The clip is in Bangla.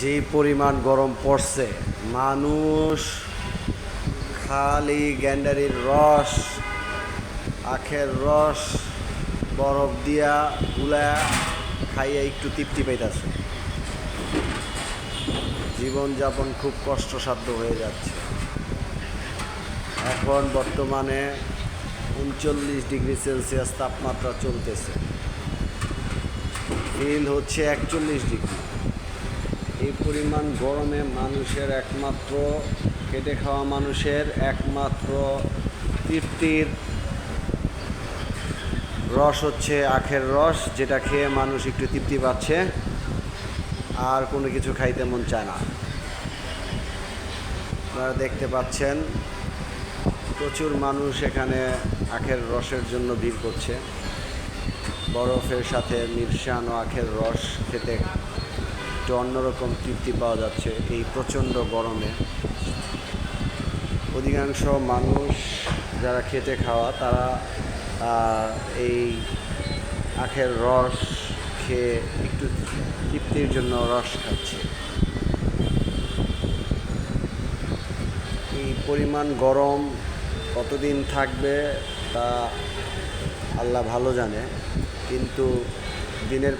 যে পরিমাণ গরম পড়ছে, মানুষ খালি গ্যান্ডারির রস, আখের রস, বরফ দিয়া গুলা খাইয়া একটু তৃপ্তি পাইতেছে। জীবনযাপন খুব কষ্টসাধ্য হয়ে যাচ্ছে। এখন বর্তমানে উনচল্লিশ ডিগ্রি সেলসিয়াস তাপমাত্রা চলতেছে। ফিল হচ্ছে একচল্লিশ ডিগ্রি। এই পরিমাণ গরমে মানুষের একমাত্র খেটে খাওয়া মানুষের একমাত্র তৃপ্তির রস হচ্ছে আখের রস, যেটা খেয়ে মানুষ একটু তৃপ্তি পাচ্ছে। আর কোনো কিছু খাইতে মন চায় না। আপনারা দেখতে পাচ্ছেন, প্রচুর মানুষ এখানে আখের রসের জন্য ভিড় করছে। বরফের সাথে মিরসান ও আখের রস খেতে একটু অন্যরকম তৃপ্তি পাওয়া যাচ্ছে এই প্রচণ্ড গরমে। অধিকাংশ মানুষ যারা খেটে খাওয়া, তারা এই আখের রস খেয়ে একটু তৃপ্তির জন্য রস খাচ্ছে। এই পরিমাণ গরম কতদিন থাকবে তা আল্লাহ ভালো জানে, কিন্তু দিনের